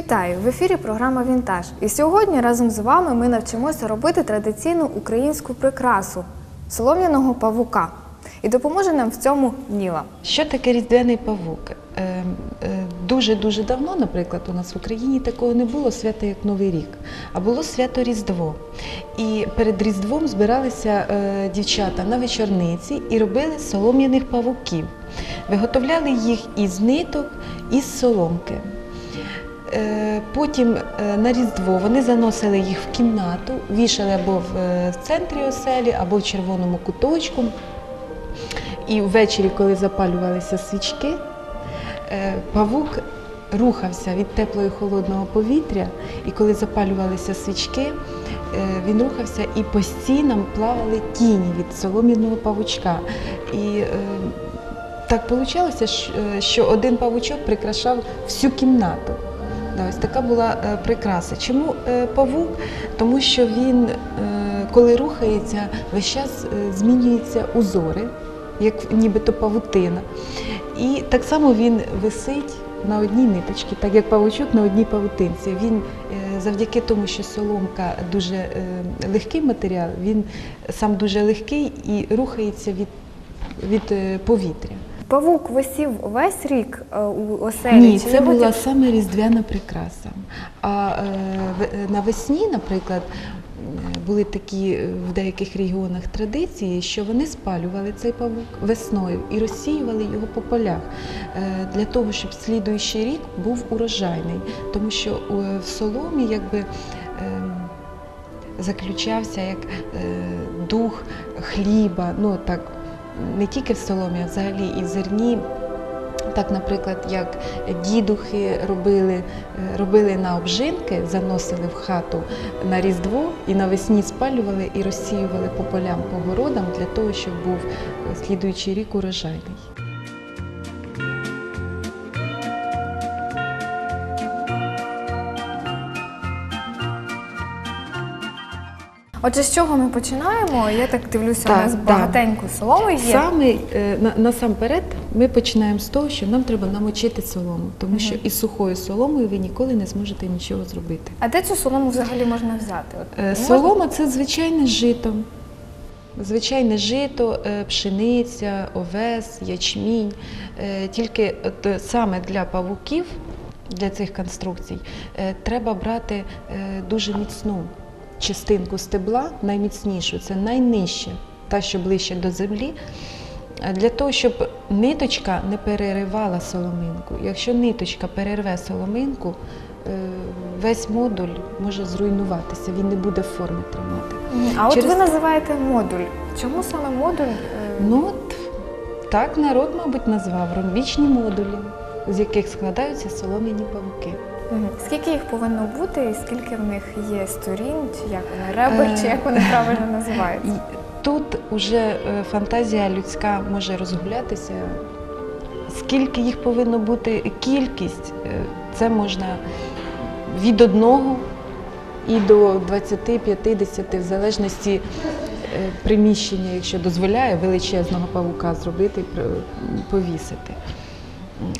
Вітаю! В ефірі програма Вінтаж. І сьогодні разом з вами ми навчимося робити традиційну українську прикрасу солом'яного павука. І допоможе нам в цьому Ніла. Що таке різдвяний павук? Е, е, Дуже-дуже давно, наприклад, у нас в Україні такого не було свято як Новий рік, а було свято Різдво. І перед Різдвом збиралися е, дівчата на вечорниці і робили солом'яних павуків. Виготовляли їх із ниток, із соломки. Е, Потім е, на Різдво вони заносили їх в кімнату, вішали або в е, центрі оселі, або в червоному куточку. І ввечері, коли запалювалися свічки, павук рухався від теплого і холодного повітря, і коли запалювалися свічки, він рухався і по стінам плавали тіні від солом'яного павучка. І так вийшло, що один павучок прикрашав всю кімнату. Ось така була е, прикраса. Чому е, павук? Тому що він, е, коли рухається, весь час змінюються узори, як нібито павутина. І так само він висить на одній ниточці, так як павучок на одній павутинці. Він завдяки тому, що соломка дуже легкий матеріал, він сам дуже легкий і рухається від, від повітря. Павук висів весь рік е, у оселі. Ні, чи це була потім- саме різдвяна прикраса. А е, навесні, наприклад, були такі е, в деяких регіонах традиції, що вони спалювали цей павук весною і розсіювали його по полях е, для того, щоб слідуючий рік був урожайний. Тому що е, в соломі якби. ем, Заключався як е, дух хліба, ну так не тільки в соломі, а взагалі і в зерні. Так, наприклад, як дідухи робили, е, робили на обжинки, заносили в хату на Різдво і навесні спалювали і розсіювали по полям, по городам для того, щоб був е, слідуючий рік урожайний. Отже, з чого ми починаємо? Я так дивлюся, Так, у нас так. багатенько соломи є. Саме е, на, насамперед ми починаємо з того, що нам треба намочити солому, тому що із сухою соломою ви ніколи не зможете нічого зробити. А де цю солому взагалі можна взяти? От, Е, можна? Це звичайне жито. Звичайне жито, е, пшениця, овес, ячмінь. Тільки от саме для павуків, для цих конструкцій, треба брати дуже міцну частинку стебла, найміцнішу, це найнижче, та, що ближче до землі. е, Для того, щоб ниточка не переривала соломинку. Якщо ниточка перерве соломинку, е, весь модуль може зруйнуватися, він не буде форми тримати. А от Через- ви називаєте модуль. Чому саме модуль? е, Ну, от, так народ, мабуть, назвав ромбічні модулі, з яких складаються солом'яні павуки. Скільки їх повинно бути, і скільки в них є сторін, чи як вони ребер, Е, чи як вони правильно називаються? Тут уже фантазія людська може розгулятися. Скільки їх повинно бути, кількість, е, це можна від одного і до 20-50, в залежності е, приміщення, якщо дозволяє величезного павука зробити, повісити.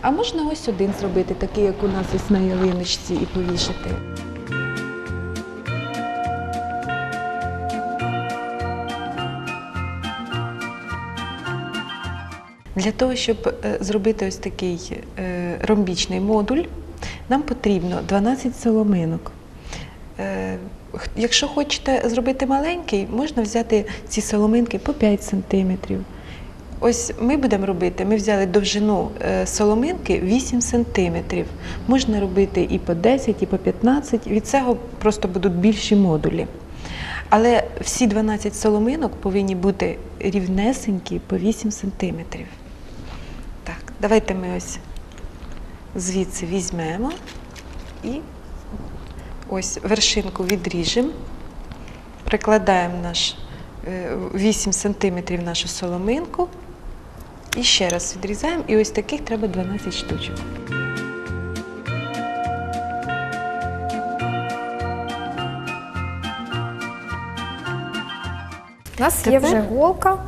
А можна ось один зробити, такий, як у нас ось на ялиночці, і повішати. Для того, щоб е, зробити ось такий е, ромбічний модуль, нам потрібно 12 соломинок. Е, Якщо хочете зробити маленький, можна взяти ці соломинки по 5 см. Ось ми будемо робити, ми взяли довжину е, соломинки 8 см. Можна робити і по 10, і по 15. Від цього просто будуть більші модулі. Але всі 12 соломинок повинні бути рівнесенькі по 8 сантиметрів. Так, давайте ми ось звідси візьмемо і ось вершинку відріжемо, прикладаємо наш е, 8 сантиметрів нашу соломинку і ще раз відрізаємо. І ось таких треба 12 штучок. У нас є Тепер вже голка,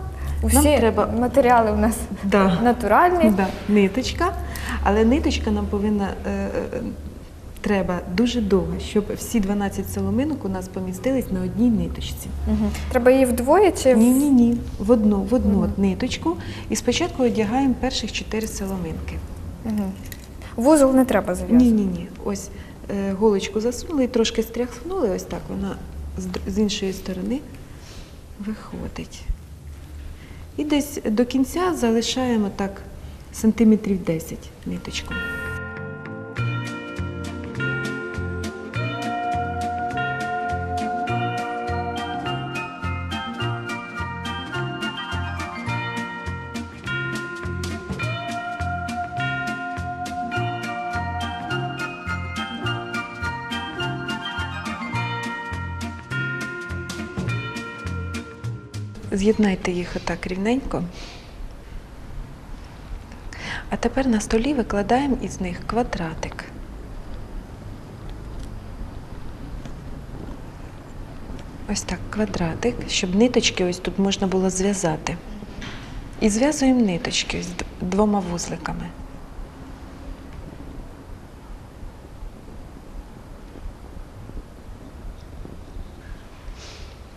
усі треба- матеріали у нас Да. натуральні. Да, ниточка, але ниточка нам повинна е, е, треба дуже довго, щоб всі 12 соломинок у нас помістились на одній ниточці. Угу. Треба її вдвоє чи Ні, ні, ні. В одну, в одну от ниточку. І спочатку одягаємо перших 4 соломинки. Мгм. Вузол не треба зав'язувати. Ні, ні, ні. Ось е, голочку засунули і трошки стряхнули, ось так вона з, з іншої сторони виходить. І десь до кінця залишаємо так сантиметрів 10 ниточку. З'єднайте їх отак рівненько. А тепер на столі викладаємо із них квадратик. Ось так, квадратик, щоб ниточки ось тут можна було зв'язати. І зв'язуємо ниточки з двома вузликами.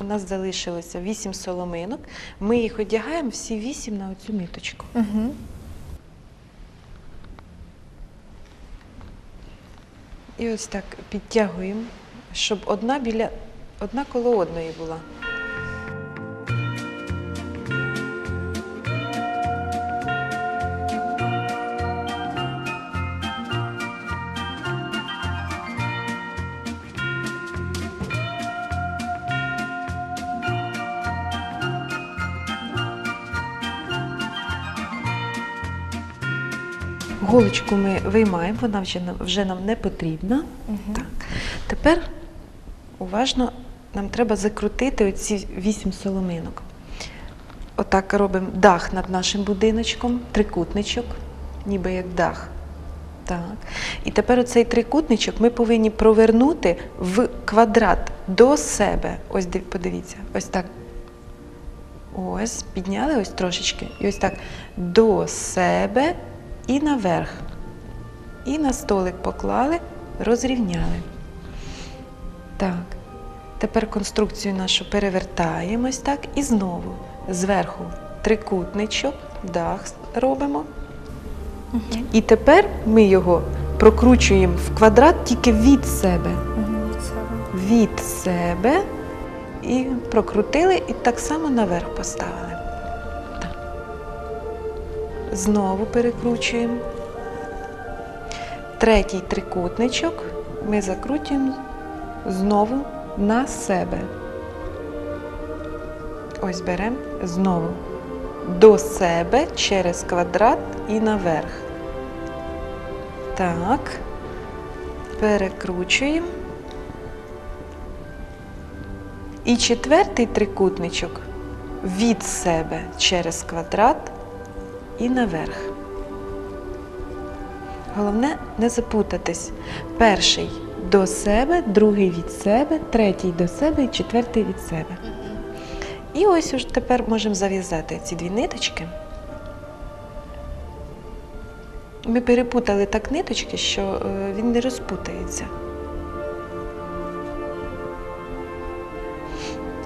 У нас залишилося 8 соломинок. Ми їх одягаємо всі 8 на оцю ниточку. Угу. І ось так підтягуємо, щоб одна біля одна коло одної була. Голочку ми виймаємо, вона вже нам, вже нам не потрібна. Угу. Так. Тепер уважно нам треба закрутити оці вісім соломинок. Отак робимо дах над нашим будиночком, трикутничок, ніби як дах. Так. І тепер оцей трикутничок ми повинні провернути в квадрат до себе. Ось подивіться, ось так. Ось, підняли ось трошечки. І ось так до себе і наверх. І на столик поклали, розрівняли. Так. Тепер конструкцію нашу перевертаємо ось так і знову зверху трикутничок, дах робимо. І тепер ми його прокручуємо в квадрат тільки від себе. Від себе і прокрутили, і так само наверх поставили. Знову перекручуємо. Третій трикутничок ми закручуємо знову на себе. Ось беремо знову до себе через квадрат і наверх. Так. Перекручуємо. І четвертий трикутничок від себе через квадрат і наверх. Головне не запутатись. Перший до себе, другий від себе, третій до себе і четвертий від себе. І ось уж тепер можемо зав'язати ці дві ниточки. Ми перепутали так ниточки, що е, він не розпутається.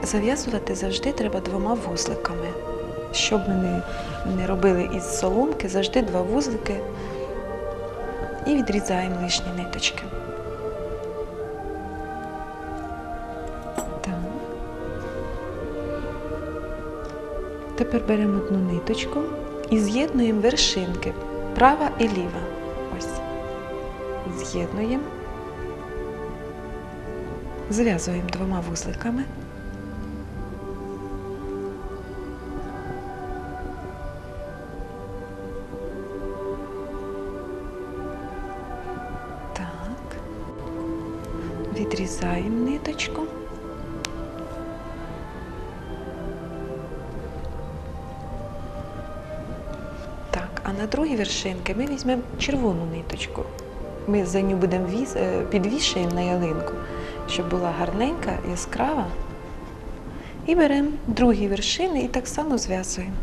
Зав'язувати завжди треба двома вузликами. Що б ми не, не робили із соломки, завжди два вузлики і відрізаємо лишні ниточки. Так. Тепер беремо одну ниточку і з'єднуємо вершинки права і ліва. Ось. З'єднуємо. Зв'язуємо двома вузликами. Відрізаємо ниточку. Так, а на другі вершинки ми візьмемо червону ниточку. Ми за нього будемо е, на ялинку, щоб була гарненька, яскрава. І беремо другі вершини і так само зв'язуємо.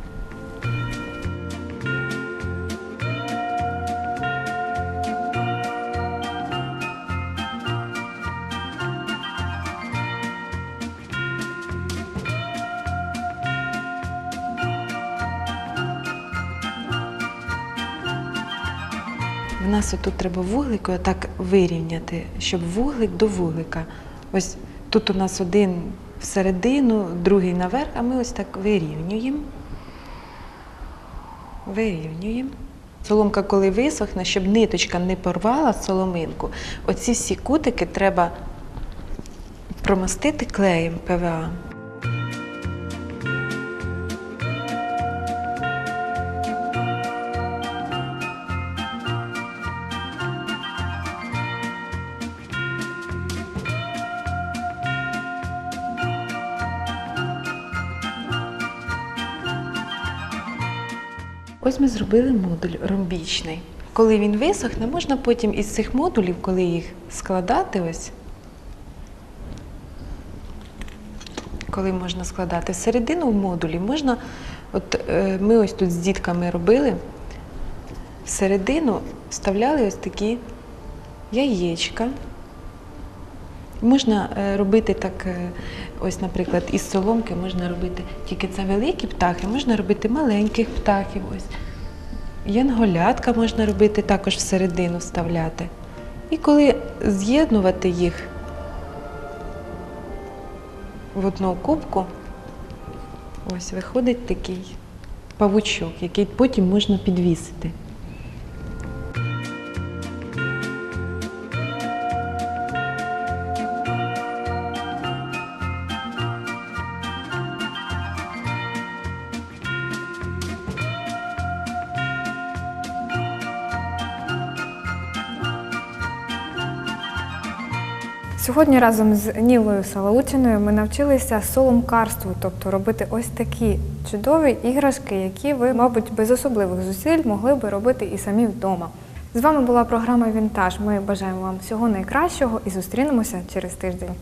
В нас отут треба вугликою так вирівняти, щоб вуглик до вуглика. Ось тут у нас один всередину, другий наверх, а ми ось так вирівнюємо. Вирівнюємо. Соломка, коли висохне, щоб ниточка не порвала соломинку, оці всі кутики треба промастити клеєм ПВА. Ось ми зробили модуль ромбічний. Коли він висохне, можна потім із цих модулів, коли їх складати, ось, коли можна складати всередину в модулі, можна, от е, ми ось тут з дітками робили, всередину вставляли ось такі яєчка. Можна е, робити так, е, ось, наприклад, із соломки можна робити тільки це великі птахи, можна робити маленьких птахів. Ось. Янголятка можна робити також всередину вставляти. І коли з'єднувати їх в одну кубку, ось виходить такий павучок, який потім можна підвісити. Сьогодні разом з Нілою Салаутіною ми навчилися соломкарству, тобто робити ось такі чудові іграшки, які ви, мабуть, без особливих зусиль могли би робити і самі вдома. З вами була програма Вінтаж. Ми бажаємо вам всього найкращого і зустрінемося через тиждень.